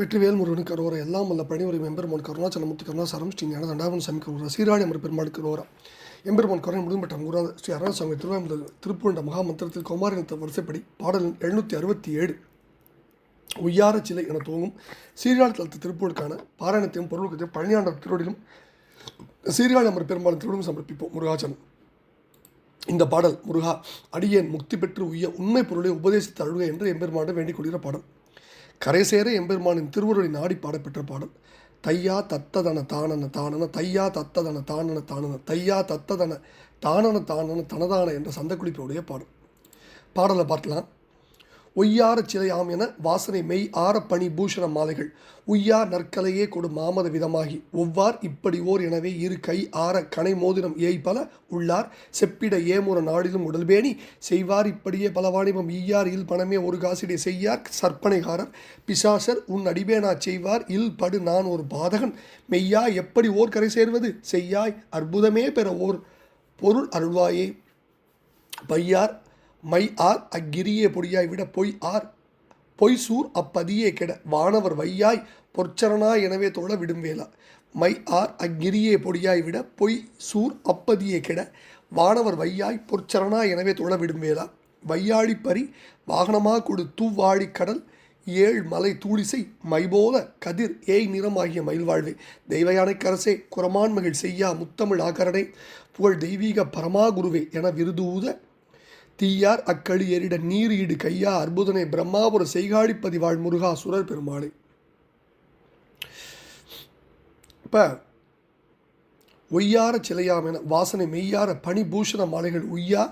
வெற்றிவேல் முருகன் அரோரா எல்லாம் வல்ல பணிவுரை எம்பெருமான் கருணாச்சலமுத்து கருணாசாரம் ஸ்ரீ ஞான தண்டாபன் சாமி கரோரா சீராடி அமர் பெருமாள் ரோரா எம்பெருமான் கருணை முழும்பெற்ற முருகா ஸ்ரீ அருணாசாமி திருவாயம்பல திருப்பூண்ட மகாமந்திரத்தில் குமாரினத்த வரிசைப்படி பாடல் எழுநூற்றி அறுபத்தி ஏழு உய்யார சிலை என துவங்கும் சீர்காழி தளத்து திருப்பூருக்கான பாராயணத்தையும் பொருளுக்கத்தையும் பழனியாண்டர் திருவடியிலும் சீர்காழி அமர் பெருமாள் திருவிடும் சமர்ப்பிப்போம் முருகாச்சலம் இந்த பாடல் முருகா அடியேன் முக்தி பெற்று உய்ய உண்மை பொருளை உபதேசித்து அழுக என்று எம்பெருமாண்ட வேண்டிக் கொள்கிற பாடல். கரைசேர எம்பெருமானின் திருவுருளை நாடி பாடப்பெற்ற பாடல் தையா தத்ததன தானன தானன தையா தத்ததன தானன தானன தையா தத்ததன தானன தானன தனதான என்ற சந்தக்குளிப்போடைய பாடல். பாடலை பார்க்கலாம். ஒய்யார சிலையாம் என வாசனை மெய் ஆர பணி பூஷண மாலைகள். உய்யார் நற்கலையே கொடு மாமத விதமாகி. ஒவ்வார் இப்படி ஓர் எனவே இரு கை ஆற கனை மோதிரம் ஏய் பல உள்ளார். செப்பிட ஏமுற நாடிலும் உடல்பேணி. செய்வார் இப்படியே பலவாணிபம் ஈயார் இல் பணமே ஒரு காசிடை செய்யார். சற்பனைகாரர் பிசாசர் உன் அடிபேனா செய்வார். இல் படு நான் ஒரு பாதகன். மெய்யா எப்படி ஓர் கரை சேர்வது? செய்யாய் அற்புதமே பெற ஓர் பொருள் அருள்வாயே. பையார் மை ஆர் அக்கிரியே பொடியாய் விட பொய் ஆர். பொய் சூர் அப்பதியே கெட. வானவர் வையாய் பொற்சரணா எனவே தொழ விடும்வேலா மை ஆர் அக்கிரியே பொடியாய் விட பொய் சூர் அப்பதியே கெட. வானவர் வையாய் பொற்சரணா எனவே தொழ விடும்வேலா வையாழி பரி வாகனமா கொடு தூவாழி கடல். ஏழ் மலை தூளிசை மைபோல கதிர் ஏய் நிறமாகிய மயில் வாழ்வே தெய்வயானைக்கரசே குரமான் மகிழ் செய்யா முத்தமிழ் ஆகரணை. புகழ் தெய்வீக பரமாகுருவே என விருதூத தீயார் அக்களி எரிட நீர் ஈடு கையா அற்புதனை பிரம்மாபுர செய்காழிப்பதி வாழ் முருகா சுரர் பெருமாளே. இப்போ ஒய்யார சிலையாமென வாசனை மெய்யார பணிபூஷண மாலைகள் உய்யா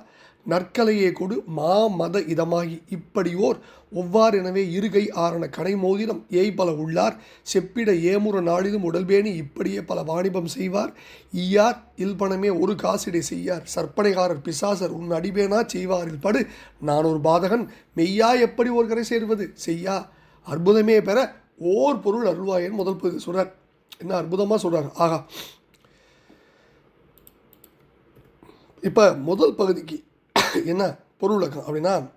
நற்கலையே கொடு மா மத இதமாகி இப்படியோர் ஒவ்வாறெனவே இருகை ஆரண கடை மோதிரம் ஏய் பல உள்ளார். செப்பிட ஏமுற நாளிலும் உடல்பேணி இப்படியே பல வாணிபம் செய்வார். ஈயார் இல்பணமே ஒரு காசிடை செய்யார். சற்பனைகாரர் பிசாசர் உன் அடிபேனா செய்வாரில் படு. நான் ஒரு பாதகன் மெய்யா எப்படி ஒரு கரை சேர்வது? செய்யா. அற்புதமே பெற ஓர் பொருள் அருள்வாயன் முதல் பகுதி சொல்கிறார் என்ன அற்புதமாக சொல்கிறார் ஆகா. இப்போ முதல் பகுதிக்கு என்ன பொருள் விளக்கம் அப்படின்னா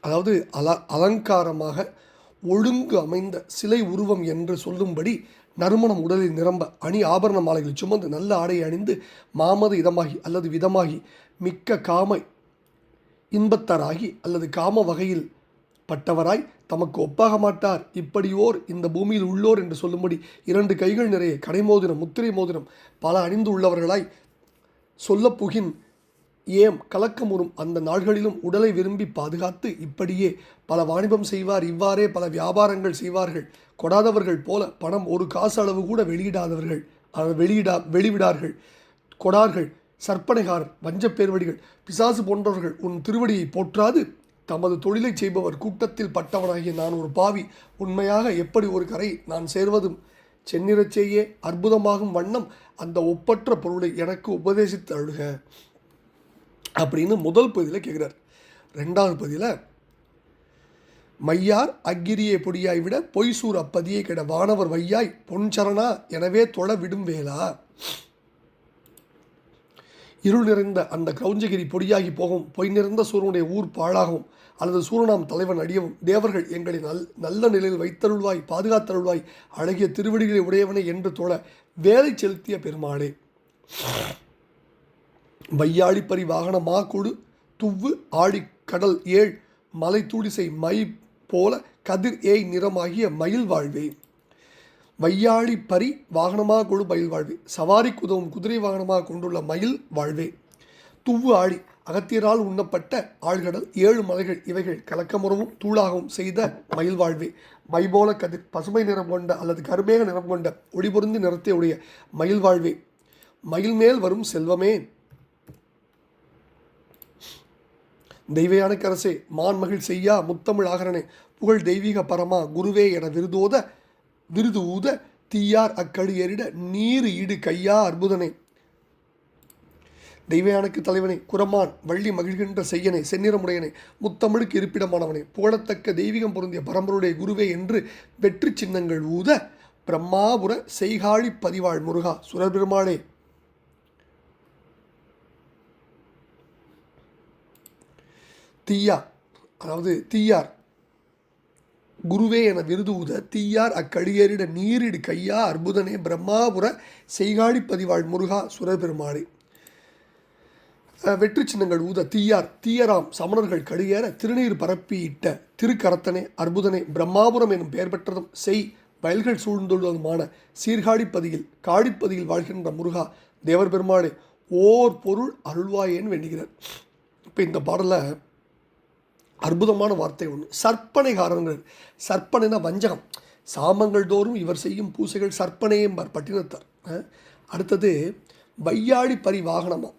அதாவது அல அலங்காரமாக ஒழுங்கு அமைந்த சிலை உருவம் என்று சொல்லும்படி நறுமணம் உடலில் நிரம்ப அணி ஆபரண மாலைகளை சுமந்து நல்ல ஆடையை அணிந்து மாமத இதமாகி அல்லது விதமாகி மிக்க காம இன்பத்தராகி அல்லது காம வகையில் பட்டவராய் தமக்கு ஒப்பாக மாட்டார். இப்படியோர் இந்த பூமியில் உள்ளோர் என்று சொல்லும்படி இரண்டு கைகள் நிறைய கடைமோதினம் முத்திரை மோதிரம் பல அணிந்து உள்ளவர்களாய் சொல்லப்புகின் ஏம் கலக்கமுறும் அந்த நாள்களிலும் உடலை விரும்பி பாதுகாத்து இப்படியே பல வாணிபம் செய்வார். இவ்வாறே பல வியாபாரங்கள் செய்வார்கள். கொடாதவர்கள் போல பணம் ஒரு காசு அளவு கூட வெளியிடாதவர்கள் வெளியிடா வெளிவிடார்கள். கொடார்கள் சற்பனைகாரர் வஞ்சப் பேர்வடிகள் பிசாசு போன்றவர்கள் உன் திருவடியை போற்றாது. தமது தொழிலை செய்பவர் கூட்டத்தில் பட்டவனாகிய நான் ஒரு பாவி. உண்மையாக எப்படி ஒரு கரை நான் சேர்வதும்? சென்னிறச்சேயே அற்புதமாகும் வண்ணம் அந்த ஒப்பற்ற பொருளை எனக்கு உபதேசித்து அழுக. அப்படின்னு முதல் பகுதியில் கேட்குறார் ரெண்டாவது பகுதியில் மையார் அக்கிரியை பொடியாய் விட பொய்சூர் அப்பதியை கெட வானவர் வையாய் பொன்சரணா எனவே தொழ விடும் வேளா. இருள் நிறைந்த அந்த கிரௌஞ்சகிரி பொடியாகி போகும் பொய் நிறைந்த சூரனுடைய ஊர் பாழாகவும் அல்லது சூரனாம் தலைவன் அடியவும் தேவர்கள் எங்களை நல் நல்ல நிலையில் வைத்தருள்வாய் பாதுகாத்தருள்வாய் அழகிய திருவடிகளை உடையவனை என்று தொழ வேலை செலுத்திய பெருமாளே. வையாழிப்பரி வாகன மா கொடு. துவ்வு ஆழி கடல் ஏழ் மலை தூடிசை மை போல கதிர் ஏய் நிறமாகிய மயில் வாழ்வே. வையாழி பரி வாகனமாக கொடு மயில் வாழ்வே. சவாரிக்கு உதவும் குதிரை வாகனமாக கொண்டுள்ள மயில் வாழ்வே. துவ்வு ஆழி அகத்தியரால் உண்ணப்பட்ட ஆழ்கடல் ஏழு மலைகள் இவைகள் கலக்கமுறவும் தூளாகவும் செய்த மயில் வாழ்வே. மைபோல கதிர் பசுமை நிறம் கொண்ட அல்லது கருமேக நிறம் கொண்ட ஒளிபொருந்தி நிறத்தை உடைய மயில் வாழ்வே. மயில் மேல் வரும் செல்வமே. தெய்வயானக்கரசே மான் மகிழ் செய்யா முத்தமிழ் ஆகரனே புகழ் தெய்வீக பரமா குருவே என விருதோத விருது ஊத தீயார் அக்கடி எறிட நீர் ஈடு கையா அற்புதனே. தெய்வயானுக்கு தலைவனே குரமான் வள்ளி மகிழ்கின்ற செய்யனே செந்நிறமுடையனே முத்தமிழுக்கு இருப்பிடமானவனே புகழத்தக்க தெய்வீகம் பொருந்திய பரம்பருடைய குருவே என்று வெற்றி சின்னங்கள் ஊத பிரம்மாபுர செய்காழி பதிவாள் முருகா சுரபெருமாளே தீயா அதாவது தீயார். குருவே என விருது ஊத தீயார் அக்கழியேறிட நீரிடு கையா அற்புதனே பிரம்மாபுர செய்காழி பதிவாள் முருகா சுரபெருமாளே. வெற்றி சின்னங்கள் ஊத தீயார். தீயராம் சமணர்கள் கடியேற திருநீர் பரப்பியிட்ட திருக்கரத்தனே அற்புதனே பிரம்மாபுரம் எனும் பெயர் பெற்றதும் செய் வயல்கள் சூழ்ந்துள்ளதுமான சீர்காழிப்பதியில் காடிப்பதியில் வாழ்கின்ற முருகா தேவர் பெருமாளே ஓர் பொருள் அருள்வாயேன்னு வேண்டுகிறார். இப்போ இந்த பாடலை அற்புதமான வார்த்தை ஒன்று சற்பனைகாரங்கள் சற்பனைனா வஞ்சகம். சாமங்கள் தோறும் இவர் செய்யும் பூசைகள் சற்பனை பட்டினத்தார் அடுத்தது வையாடி பரி வாகனமாக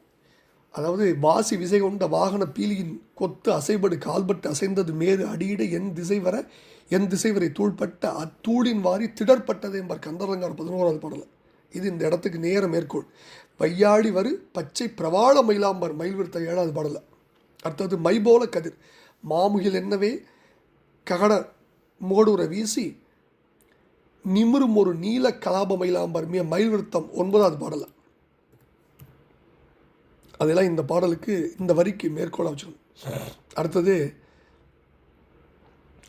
அதாவது வாசி விசை கொண்ட வாகன பீலியின் கொத்து அசைபடு கால்பட்டு அசைந்தது மேறு அடியிட என் திசை வர என் திசை வரை தூள்பட்ட அத்தூளின் வாரி திடற்பட்டது என்பார் கந்தரங்கார் பதினோராவது பாடல். இது இந்த இடத்துக்கு நேர மேற்கோள். வையாடி வரு பச்சை பிரவாள மயிலாம்பர் மயில் விருத்த ஏழாவது பாடல. அடுத்தது மை போல கதிர். மாமுகில் என்னவே? ககட மோடுற வீசி நிமிரும் ஒரு நீல கலாப மயிலாம்பர்மிய மயில் விருத்தம் ஒன்பதாவது பாடல. அதெல்லாம் இந்த பாடலுக்கு இந்த வரிக்கு மேற்கோளாக வச்சிருக்கணும் அடுத்தது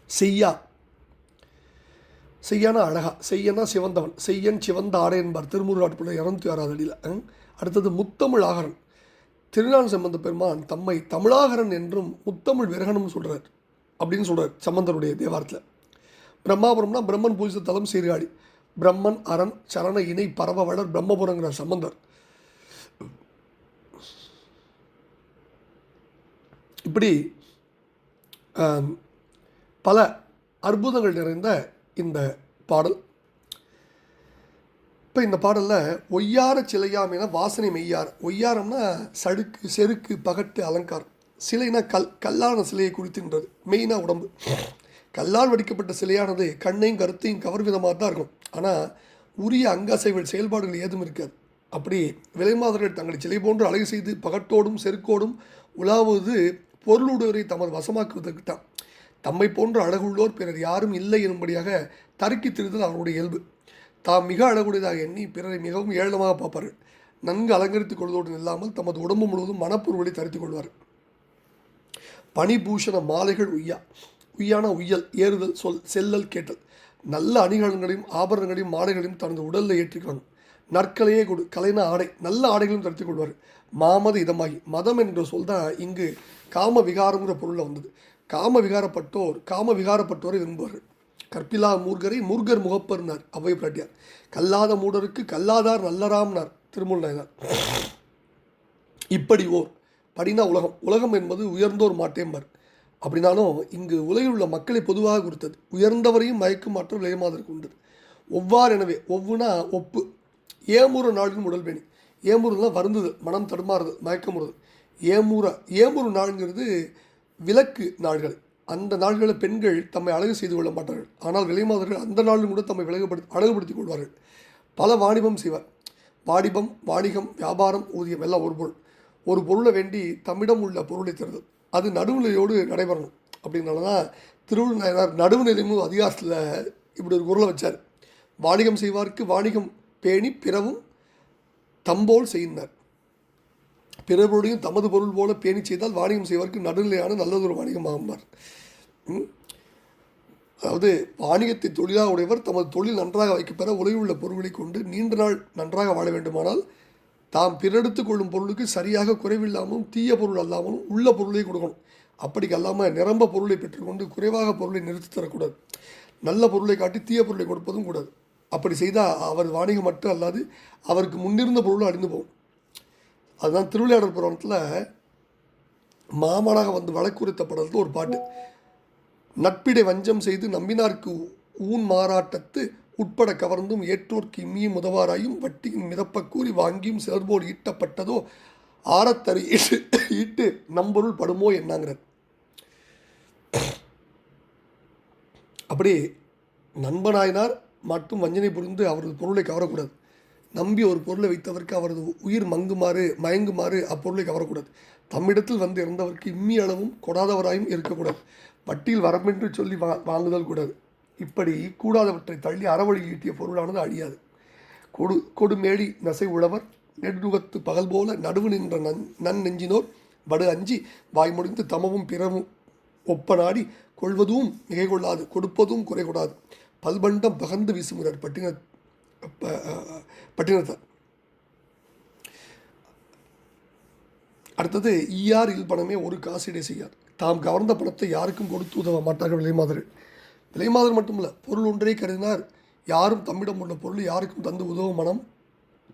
செய்யா. செய்யானா அழகா செய்யனா சிவந்தவன் செய்யன் சிவந்த ஆடை என்பார். திருமுருகாட்டுப்பட இரநூத்தி ஆறாவது அடியில் அடுத்தது முத்தமிழ் ஆகரன். திருநாள் சம்பந்த பெருமான் தம்மை தமிழாகரன் என்றும் முத்தமிழ் விரகனும் சொல்கிறார் அப்படின்னு சொல்கிறார் சம்பந்தருடைய தேவாரத்தில். பிரம்மாபுரம்னா பிரம்மன் பூஜித்த தலம் சீர்காழி. பிரம்மன் அரண் சரண இணை பரவ வளர் பிரம்மபுரங்கிறார் சம்பந்தர். இப்படி பல அற்புதங்கள் நிறைந்த இந்த பாடல். இப்போ இந்த பாடலில் ஒய்யார சிலையாம் என வாசனை மெய்யார். ஒய்யாரம்னா சடுக்கு செருக்கு பகட்டு அலங்காரம். சிலைனா கல் கல்லான சிலையை குறித்துன்றது மெயினா உடம்பு. கல்லால் வடிக்கப்பட்ட சிலையானது கண்ணையும் கருத்தையும் கவர் விதமாக தான் இருக்கும். ஆனால் உரிய அங்காசைகள் செயல்பாடுகள் ஏதும் இருக்காது. அப்படி விலைமாதர்கள் தங்களை சிலை போன்று அழகு செய்து பகட்டோடும் செருக்கோடும் உலாவது பொருளுடையவரை தமது வசமாக்குவதற்கு தான் தம்மை போன்ற அழகுள்ளோர் பிறர் யாரும் இல்லை எனும்படியாக தருக்கி திருதல் அவருடைய இயல்பு. தாம் மிக அழகுடையதாக எண்ணி பிறரை மிகவும் ஏளனமாக பார்ப்பார். நன்கு அலங்கரித்துக் கொள்வதோடு இல்லாமல் தமது உடம்பு முழுவதும் மனப்பொருளை தரித்துக் கொள்வார். பனிபூஷண மாலைகள் உய்யா உய்யான உய்யல் ஏறுதல் சொல் செல்லல் கேட்டல். நல்ல அணிகலன்களையும் ஆபரணங்களையும் மாலைகளையும் தனது உடலில் ஏற்றிக்கணும் நற்கலையே கொடு கலைன ஆடை நல்ல ஆடைகளையும் தடுத்துக் கொள்வார். மாமத இதமாகி மதம் என்ற சொல் தான் இங்கு காம விகாரங்கிற பொருளில் வந்தது. காம விகாரப்பட்டோர் காம விகாரப்பட்டோரை விரும்புவார்கள். கற்பிலா மூர்கரை மூர்கர் முகப்பர்னார் அவ்வை பிராட்டியார். கல்லாத மூடருக்கு கல்லாதார் நல்லராம்னார் திருமூல் நாயனார். இப்படி ஓர் படினா உலகம். உலகம் என்பது உயர்ந்தோர் மாட்டேம்பர். அப்படின்னாலும் இங்கு உலகில் உள்ள மக்களை பொதுவாக குறித்தது. உயர்ந்தவரையும் மயக்கும் மாற்றம் ஏமாதற்கு உண்டு ஒவ்வாறு எனவே ஒவ்வொன்றா ஒப்பு. ஏமுற நாளின் உடல் பேணி ஏமுறுனா வருந்துதல் மனம் தடுமாறுதல் மயக்கமுறுதல். ஏமுற ஏமுறு நாள்ங்கிறது விலக்கு நாள்கள். அந்த நாள்களில் பெண்கள் தம்மை அழகு செய்து கொள்ள மாட்டார்கள். ஆனால் விலைமாதர்கள் அந்த நாளிலும் கூட தம்மை விலகுபடுத்தி அழகுபடுத்திக் கொள்வார்கள். பல வாணிபம் செய்வார். வாணிபம் வாணிகம் வியாபாரம் ஊதியம் எல்லாம் ஒரு பொருள். ஒரு பொருளை வேண்டி தம்மிடம் உள்ள பொருளை தருதல் அது நடுவுநிலையோடு நடைபெறணும். அப்படின்னால தான் திருவள்ளுவர் நடுவுநிலையும் அதிகாரத்தில் இப்படி ஒரு குரலை வச்சார். வாணிகம் செய்வார்க்கு வாணிகம் பேணி பிறவும் தம்போல் செய்யினார். பிறருடையும் தமது பொருள் போல பேணி செய்தால் வாணிகம் செய்வார்க்கு நடுநிலையான நல்லதொரு வாணிகம் ஆகும்பார் அதாவது வாணிகத்தை தொழிலாக உடையவர் தமது தொழில் நன்றாக வைக்கப்பெற உலகில் உள்ள பொருள்களை கொண்டு நீண்ட நாள் நன்றாக வாழ வேண்டுமானால் தாம் பிறெடுத்து கொள்ளும் பொருளுக்கு சரியாக குறைவில்லாமலும் தீய பொருள் அல்லாமலும் உள்ள பொருளை கொடுக்கணும். அப்படிக்கு அல்லாமல் நிரம்ப பொருளை பெற்றுக்கொண்டு குறைவாக பொருளை நிறுத்தி தரக்கூடாது. நல்ல பொருளை காட்டி தீய பொருளை கொடுப்பதும் கூடாது. அப்படி செய்தால் அவர் வாணிகம் மட்டும் அல்லாது அவருக்கு முன்னிருந்த பொருளும் அழிந்து போகும். அதுதான் திருவிளையாடல் புராணத்தில் மாமனாக வந்து வழக்குறுத்தப்படுறது ஒரு பாட்டு. நட்பிடை வஞ்சம் செய்து நம்பினார்க்கு ஊன் மாறாட்டத்து உட்பட கவர்ந்தும் ஏற்றோர்க்கு இம்மியும் உதவாராயும் வட்டியின் மிதப்ப கூறி வாங்கியும் சிலர்போல் ஈட்டப்பட்டதோ ஆரத்தறி ஈட்டு ஈட்டு நம்பொருள் படுமோ என்னங்கிறார் அப்படி நண்பனாயினார் மட்டும் வஞ்சனை புரிந்து அவரது பொருளை கவரக்கூடாது. நம்பி ஒரு பொருளை வைத்தவருக்கு அவரது உயிர் மங்குமாறு மயங்குமாறு அப்பொருளை கவரக்கூடாது. தம்மிடத்தில் வந்து இறந்தவருக்கு இம்மி அளவும் கொடாதவராயும் இருக்கக்கூடாது. வட்டியில் வரமென்று சொல்லி வா வாங்குதல் கூடாது. இப்படி கூடாதவற்றை தள்ளி அறவழி ஈட்டிய பொருளானது அழியாது. கொடு கொடுமேடி நசை உழவர் நெடுநுகத்து பகல் போல நடுவு நின்ற நன் நன் நெஞ்சினோர் வடு அஞ்சி வாய் முடிந்து தமவும் பிறவும் ஒப்ப நாடி கொள்வதும் மிகை கொள்ளாது கொடுப்பதும் குறை பல்பண்டம் பகர்ந்து வீசுகிறார் பட்டின பட்டினத்தை. அடுத்தது ஈயார் இல் பணமே ஒரு காசீடை செய்யார் தாம் கவர்ந்த பணத்தை யாருக்கும் கொடுத்து உதவ மாட்டார்கள் விலைமாதர்கள் விலைமாதர் மட்டுமல்ல பொருள் ஒன்றே கருதினார் யாரும் தம்மிடம் உள்ள பொருள் யாருக்கும் தந்து உதவும் மனம்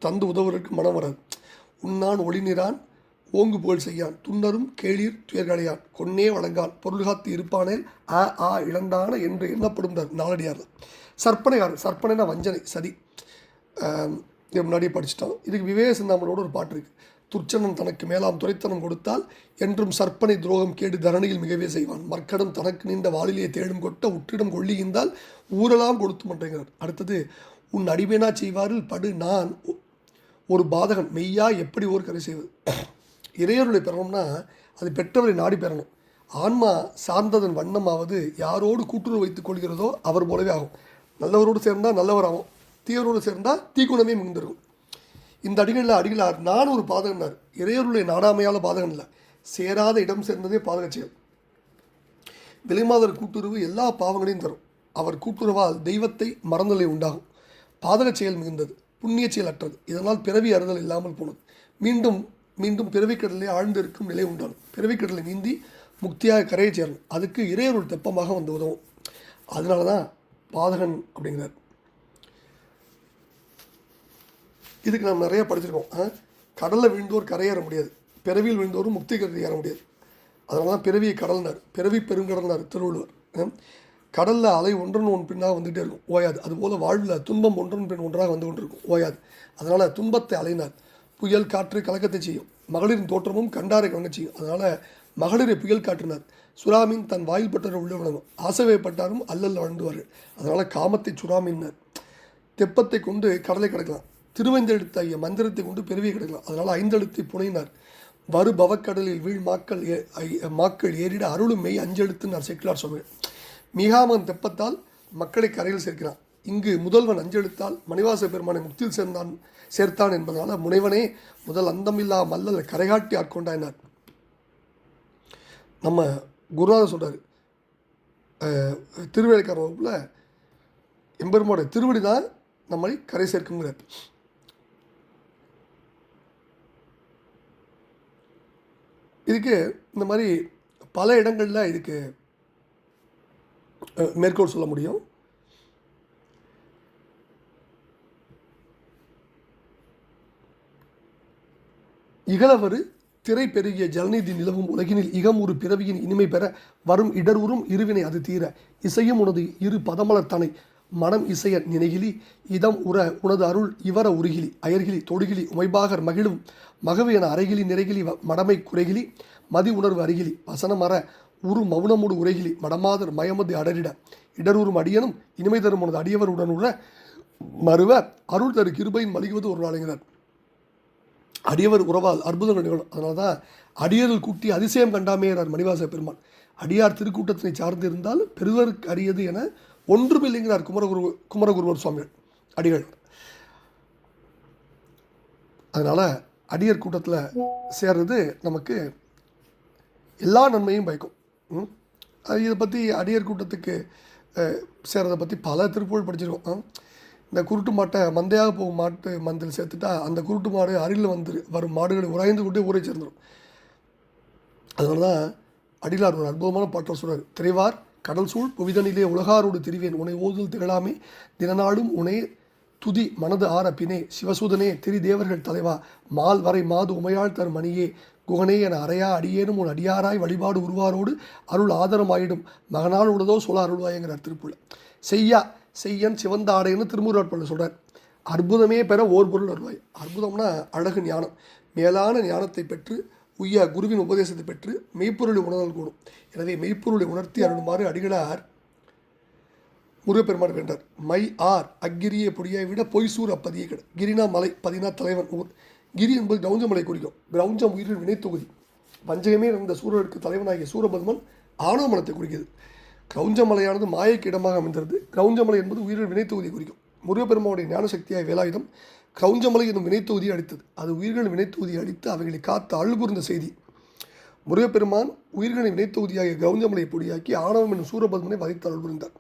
தந்து உதவுவதற்கு மனம் வராது. உண்ணான் ஒளிநிறான் ஓங்கு புகழ் செய்யான். துன்னரும் கேளீர் துயர்களையான். கொன்னே வழங்கான் பொருள் காத்து இருப்பானேல் ஆ ஆ இழந்தான என்று எண்ணப்படும் நாளடியார் சற்பனையார் சற்பனைனா வஞ்சனை சதி. ஆம், இது முன்னாடியே படிச்சிட்டோம். இதுக்கு விவேக சிந்தாமனோட ஒரு பாட்டு இருக்குது துர்ச்சனன் தனக்கு மேலாம் துரைத்தனம் கொடுத்தால் என்றும் சற்பனை துரோகம் கேடு தரணியில் மிகவே செய்வான். மர்க்கடம் தனக்கு நீண்ட வாளிலே தேடும் கொட்ட உற்றிடம் கொள்ளியிருந்தால் ஊரெல்லாம் கொடுத்து மாட்டேங்கிறார் அடுத்தது உன் அடிமைனா செய்வாரில் படு நான் ஒரு பாதகன். மெய்யா எப்படி ஓர் கரை செய்வது? இறையருளை பெறணும்னா அது பெற்றவரை நாடி பெறணும். ஆன்மா சார்ந்ததன் வண்ணமாவது யாரோடு கூட்டுறவு வைத்துக் கொள்கிறதோ அவர் போலவே ஆகும். நல்லவரோடு சேர்ந்தால் நல்லவராகும். தீயவரோடு சேர்ந்தால் தீக்குணமே மிகுந்திருக்கும். இந்த அடிகளில் அடிகளார் நான் ஒரு பாதகனார். இறையருளை நாடாமையால் பாதகன் இல்லை. சேராத இடம் சேர்ந்ததே பாதக செயல் விலைமாதர் கூட்டுறவு எல்லா பாவங்களையும் தரும். அவர் கூட்டுறவால் தெய்வத்தை மறந்தலை உண்டாகும். பாதக செயல் மிகுந்தது. புண்ணிய செயல் அற்றது. இதனால் பிறவி அறுதல் இல்லாமல் போனது. மீண்டும் மீண்டும் பிறவிக்கடலை ஆழ்ந்திருக்கும் நிலை உண்டாகும் பிறவிக்கடலை நீந்தி முக்தியாக கரையை சேரணும் அதுக்கு இறையருள் தெப்பமாக வந்து உதவும். அதனால தான் பாதகன் அப்படிங்கிறார். இதுக்கு நாம் நிறைய படிச்சிருக்கோம். ஆ? கடலில் விழுந்தோர் கரையேற முடியாது. பிறவியில் விழுந்தோரும் முக்தி கரை ஏற முடியாது. அதனால தான் பிறவியை கடல்னார். பிறவி பெருங்கடல்னார் திருவள்ளுவர். கடலில் அலை ஒன்றன் ஒன் பின்னாக வந்துகிட்டே இருக்கும். ஓயாது. அதுபோல் வாழ்வில் துன்பம் ஒன்றன் பின் ஒன்றாக வந்து கொண்டிருக்கும். ஓயாது. அதனால் துன்பத்தை அலைனார் புயல் காற்று கலக்கத்தை செய்யும். மகளிரின் தோற்றமும் கண்டாரை கலங்க செய்யும். அதனால் மகளிரை புயல் காட்டினார். சுறாமீன் தன் வாயில் பட்டவர் உள்ளே விடணும் ஆசைவைப்பட்டாரும் அல்லல் வாழ்ந்துவார்கள். அதனால் காமத்தை சுறாமீன்னார். தெப்பத்தை கொண்டு கடலை கிடக்கலாம். திருவெந்தெழுத்தாகிய மந்திரத்தை கொண்டு பெருவியை கிடக்கலாம். அதனால் ஐந்தெழுத்தை புனையினார். வரு பவக்கடலில் வீழ் மாக்கள் மாக்கள் ஏறிட அருளும் மெய் அஞ்செழுத்துனார் செக்கிலார் சுவாமி. மிகாமன் தெப்பத்தால் மக்களை கரையில் சேர்க்கிறான். இங்கு முதல்வன் அஞ்செழுத்தால் மணிவாச பெருமானை முக்தியில் சேர்ந்தான் சேர்த்தான் என்பதனால் முனைவனே முதல் அந்தமில்லா மல்லல் கரைகாட்டி ஆட்கொண்டாயினார். நம்ம குருநாதர் சொல்கிறார் திருவேலைக்கார வகுப்பில் எம்பெருமோட திருவடி தான் நம்மளை கரை சேர்க்குங்கிறார். இதுக்கு இந்த மாதிரி பல இடங்களில் இதுக்கு மேற்கோள் சொல்ல முடியும். இகழவரு திரை பெருகிய ஜலநிதி நிலவும் உலகினில் இகம் ஒரு பிறவியின் இனிமை பெற வரும் இடர்வுறும் இருவினை அது தீர. இசையும் உனது இரு பதமலர் தனை மனம் இசைய நினைகிலி இதம் உற உனது அருள் இவர உருகிலி அயர்கிலி தொடுகிலி உமைபாகர் மகிழும் மகவு என அரைகிலி நிறைகிலி வ- மடமை குறைகிலி மதி உணர்வு அருகிலி வசனமர உரு மௌனமுடு உரைகிலி மடமாதர் மயமது அடரிட. இடரூறும் அடியனும் இனிமை தரும் உனது அடியவர் உடன் மறுவ அருள் தரு கிருபையின் மலிகுவது ஒரு நாளுங்கிறார் அடியவர் உறவால் அற்புதங்கள் நிகழும். அதனால தான் அடியர்கள் கூட்டி அதிசயம் கண்டாமேறார் மணிவாச பெருமான். அடியார் திருக்கூட்டத்தினை சார்ந்திருந்தால் பெருவருக்கு அரியது என ஒன்றுமில்லைங்கிறார் குமரகுரு குமரகுருவர் சுவாமிகள் அடிகள். அதனால் அடியர் கூட்டத்தில் சேர்றது நமக்கு எல்லா நன்மையும் பயக்கும். அது இதை பற்றி அடியர் கூட்டத்துக்கு அஹ், சேர்றதை பற்றி பல திருப்பூர் படிச்சிருக்கோம். இந்த குருட்டு மாட்டை மந்தையாக போகும் மாட்டு மந்தில் சேர்த்துட்டா அந்த குருட்டு மாடு அருகில் வந்து வரும் மாடுகளை உராய்ந்து கொண்டே ஊரை சேர்ந்துடும் அதனால தான் அடிலார் ஒரு அற்புதமான பாட்டர் சொல்கிறார் திரைவார் கடல் சூழ் புவிதனிலே உலகாரோடு திரிவேன். உனை ஓதுதல் திகழாமே தினநாளும் உனை துதி மனது ஆற பினே சிவசூதனே திரி தேவர்கள் தலைவா மால் வரை மாது உமையாள் தரும் மணியே. குகனே என அறையா அடியேனும் உன் அடியாராய் வழிபாடு உருவாரோடு அருள் ஆதரமாயிடும். மகனால் உடதோ சொல்ல அருள்வாயங்கிறார் திருப்புள்ள. செய்யா செய்யன் சிவந்த ஆடைன்னு திருமுருகப்பள்ள சொல்கிறார் அற்புதமே பெற ஓர் பொருள் வருவாய் அற்புதம்னா அழகு ஞானம். மேலான ஞானத்தை பெற்று உய்ய குருவின் உபதேசத்தை பெற்று மெய்ப்பொருளை உணர்தல் கூடும். எனவே மெய்ப்பொருளை உணர்த்தி அருளுமாறு அடிகளார் முருகப்பெருமான் வென்றார் மை ஆர் அக்கிரியை பொடியை விட பொய்சூர் அப்பதியை கிட. கிரினா மலை பதினா தலைவன் ஊர். கிரி என்பது கிரௌஞ்சமலை குறிக்கும். கிரௌஞ்சம் உயிரின் வினைத்தொகுதி. வஞ்சகமே இருந்த சூரருக்கு தலைவனாகிய சூரபத்மன் ஆணவமலத்தை குறிக்கிறது. கிரௌஞ்சமலையானது மாயைக்கு இடமாக அமைந்திருது கிரௌஞ்சமலை என்பது உயிரின் வினைத்தொகுதி குறிக்கும். முருகப்பெருமானுடைய ஞானசக்தியாய் வேலாயுதம் கிரௌஞ்சமலை என்னும் வினைத்தொகுதியை அடித்தது அது உயிர்கள் வினைத்தொகுதியை அடித்து அவைகளை காத்து அழுகுர்ந்த செய்தி. முருகப்பெருமான் உயிர்களின் வினைத்தொகுதியாகிய கிரௌஞ்சமலையை பொடியாக்கி ஆணவம் என்னும் சூரபத்மனை வதைத்து அருள்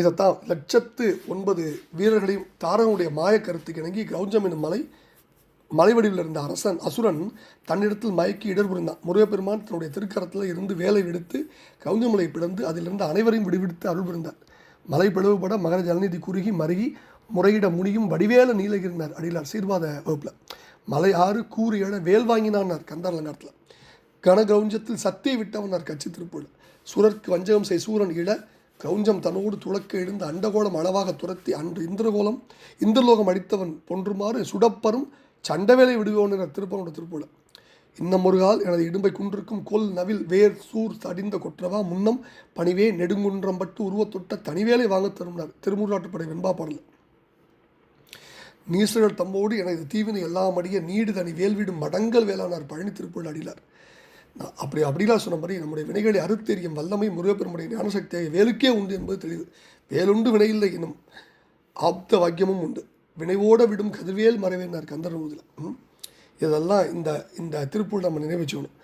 இதைத்தான் லட்சத்து ஒன்பது வீரர்களையும் தாரனுடைய மாய கருத்துக்கு இணங்கி கிரௌஞ்சம் என்னும் மலை மலைவடிவில் இருந்த அரசன் அசுரன் தன்னிடத்தில் மயக்கி இடர் புரிந்தான். முருகப்பெருமான் தன்னுடைய திருக்கரத்தில் இருந்து வேலை விடுத்து கவுந்தமலை பிளந்து அதிலிருந்து அனைவரையும் விடுவிடுத்து அருள் புரிந்தார். மலை பிளவுபட மகர ஜலநிதி குறுகி மருகி முறையிட முடியும் வடிவேல நீலகிரினார் அடியிலார் சீர்வாத வகுப்பில். மலை ஆறு கூறு எழ வேல் வாங்கினான்னார் கந்தாரலங்காரத்தில் கனகௌஞ்சத்தில் சத்தியை விட்டவனார் கட்சி திருப்பூர் சுரர்க்கு வஞ்சகம் செய் சூரன் இழ கௌஞ்சம் தன்னோடு துளக்க எழுந்து அண்டகோலம் அளவாக துரத்தி அன்று இந்திரகோலம் இந்திரலோகம் அடித்தவன் போன்றுமாறு சுடப்பரும் சண்டவேலை விடுவோன்னு என்ற திருப்பனோட திருப்பூல. இந்த ஒரு கால் எனது இடும்பை குன்றிருக்கும் கொல் நவில் வேர் சூர் தடிந்த கொற்றவா முன்னம் பணிவே நெடுங்குன்றம் பட்டு உருவத்தொட்ட தனிவேலை வாங்கத் திரும்பினார் திருமுருகாட்டுப்படை வெண்பா பாடல். நீசர்கள் தம்போடு எனது தீவினை எல்லாம் அடிய நீடு தனி வேல்விடும் மடங்கல் வேளானார் பழனி திருப்புள் அடிலார். நான் அப்படி அப்படிலாம் சொன்ன மாதிரி நம்முடைய வினைகளை அறுத்தெறியும் வல்லமை முருகப்பெருமுடைய ஞானசக்தியை வேலுக்கே உண்டு என்பது தெளிவு. வேலுண்டு வினையில்லை எனும் ஆப்த வாக்கியமும் உண்டு. வினைவோட விடும் கதிர்வேல் மறைவேனார் கந்தரூதில் இதெல்லாம் இந்த இந்த திருப்பூர் நம்ம நினைவு வச்சுக்கணும்.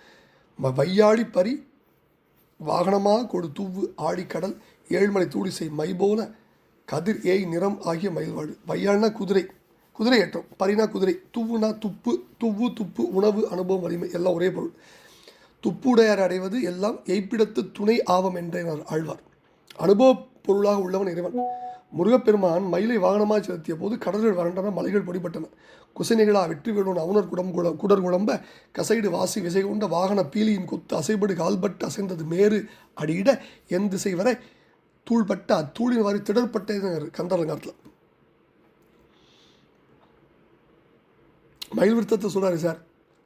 வையாடி பரி வாகனமாக கொடு தூவு ஆடிக்கடல் ஏழ்மலை தூளிசை மை போல கதிர் ஏய் நிறம் ஆகிய மயில்வாடு வையாள்னா குதிரை குதிரை ஏற்றம். பரினா குதிரை துவுனா துப்பு துவ்வு துப்பு உணவு அனுபவம் வலிமை எல்லாம் ஒரே பொருள். துப்புடையார் அடைவது? எல்லாம் எய்ப்பிடத்து துணை ஆவம் என்றார் ஆழ்வார். அனுபவ பொருளாக உள்ளவன் இறைவன். முருகப்பெருமான் மயிலை வாகனமாக செலுத்திய போது கடல்கள் வறண்டன மலைகள் பொடிபட்டன. குசைநிகளா வெற்றி வேணும் அவுணர் குடம் குட குடர் குழம்ப கசைடு வாசி விசை கொண்ட வாகன பீலியின் கொத்து அசைபடு கால்பட்டு அசைந்தது மேறு அடியிட என் திசை வரை தூள்பட்ட அத்தூளின் வாரி திடர்பட்ட கந்தரங்காட்டில் மயில் விருத்தத்தை சொல்கிறாரு சார்.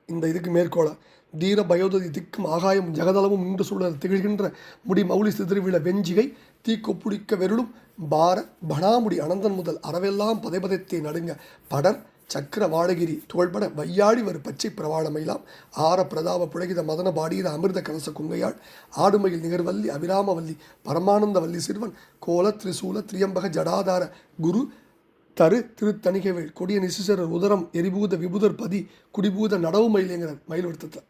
இந்த இதுக்கு மேற்கோள தீர பயோததி திக்கும் ஆகாயம் ஜெகதளமும் நின்று சூழல் திகழ்கின்ற முடி மௌலி சிதறிவிழ வெஞ்சிகை தீக்குப்பிடிக்க வெருளும் பார பணாமுடி அனந்தன் முதல் அறவெல்லாம் பதைபதைத்தே நடுங்க படர் சக்கர வாழகிரி துகள்பட வையாடி வரும் பச்சை பிரவாளமையிலாம். ஆர பிரதாப புழகித மதன பாடியிர அமிர்த கலச குங்கையாள். ஆடுமையில் நிகர்வல்லி அபிராமவல்லி பரமானந்த வல்லி சிறுவன். கோல திரிசூல திரியம்பக ஜடாதார குரு தரு திருத்தணிகைவேள் கொடிய நிசிசரர் உதரம் எரிபூத விபுதர் பதி குடிபூத நடவு மயிலேங்கிறார் மயில் வருத்தத்தை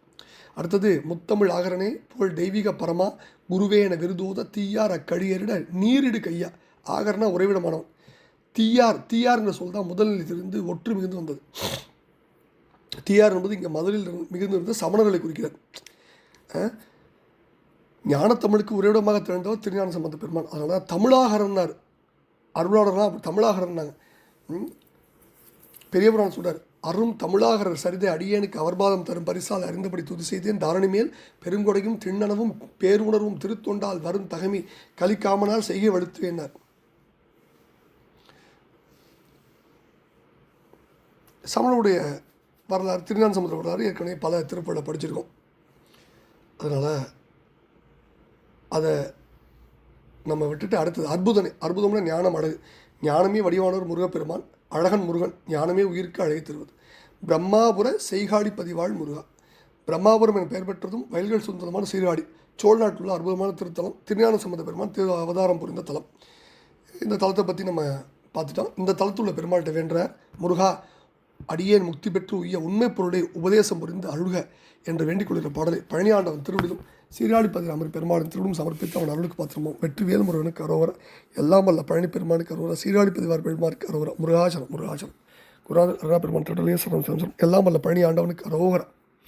அடுத்தது முத்தமிழ் ஆகரனே புகழ் தெய்வீக பரமா குருவே என விருதூத தீயார் அக்கழியரிட நீரிடு கையா. ஆகரனா உறைவிடமானவன். தீயார் தீயார்ங்கிற சொல் தான் முதலிலிருந்து ஒற்று மிகுந்து வந்தது. தீயார் என்பது இங்கே மதுரில் இருந்து- மிகுந்து இருந்த சமணர்களை குறிக்கிறார் அஹ், ஞானத்தமிழுக்கு உறைவிடமாக திறந்தவர் திருஞான சம்பந்த பெருமான். அதனால தான் தமிழாகரன்னார். அருளாளர்லாம் அப்படி தமிழாகரன்னாங்க. ம். சொல்கிறார் அரும் தமிழாகரர் சரிதை அடியேனுக்கு அவர்பாதம் தரும் பரிசால் அறிந்தபடி துதி செய்தேன். தாரணி மேல் பெருங்கொடையும் திண்ணனவும் பேருணர்வும் திருத்தொண்டால் வரும் தகமி கலிக்காமனால் செய்ய வலுத்துவேனார் சமணனுடைய வரலாறு திருநான் சமுதிர வரலாறு ஏற்கனவே பல திருப்பலை படிச்சிருக்கோம். அதனால் அதை நம்ம விட்டுட்டு அடுத்தது அற்புதனை அற்புதம்னா ஞானம் அடகு. ஞானமே வடிவானவர் முருகப்பெருமான். அழகன் முருகன் ஞானமே உயிருக்கு அழகை தருவது. பிரம்மாபுர செய்காடி பதிவாள் முருகா. பிரம்மாபுரம் என பெயர் பெற்றதும் வயல்கள் சுந்தரமான சீர்காடி சோழ நாட்டில் உள்ள அற்புதமான திருத்தலம் திருஞான சம்பந்த பெருமான் திரு அவதாரம் புரிந்த தலம். இந்த தலத்தை பற்றி நம்ம பார்த்துட்டோம். இந்த தலத்துள்ள பெருமாள்கிட்ட வேண்ட முருகா அடியேன் முக்தி பெற்று உய்ய உண்மை பொருளை உபதேசம் புரிந்து அழுக என்று வேண்டிக் கொள்கிற பாடலை பழனியாண்டவன் திருவிழும் சீராடி பதில் அமர் பெருமாளின் திருவிழும் சமர்ப்பித்து அவன் அருளுக்கு பாத்திரமும். வெற்றி வேல்முருகனுக்கு அரோவர எல்லாம் வல்ல பழனி பெருமானுக்கு அரோவர சீராடி பதிவார் பெருமானுக்கு அரோவர முருகாசனம் முருகாசனம். குருநாதர் அருணா பெருமான் கடலே சரம் எல்லாம் வல்ல பழனி ஆண்டவனுக்கு அரோகரம்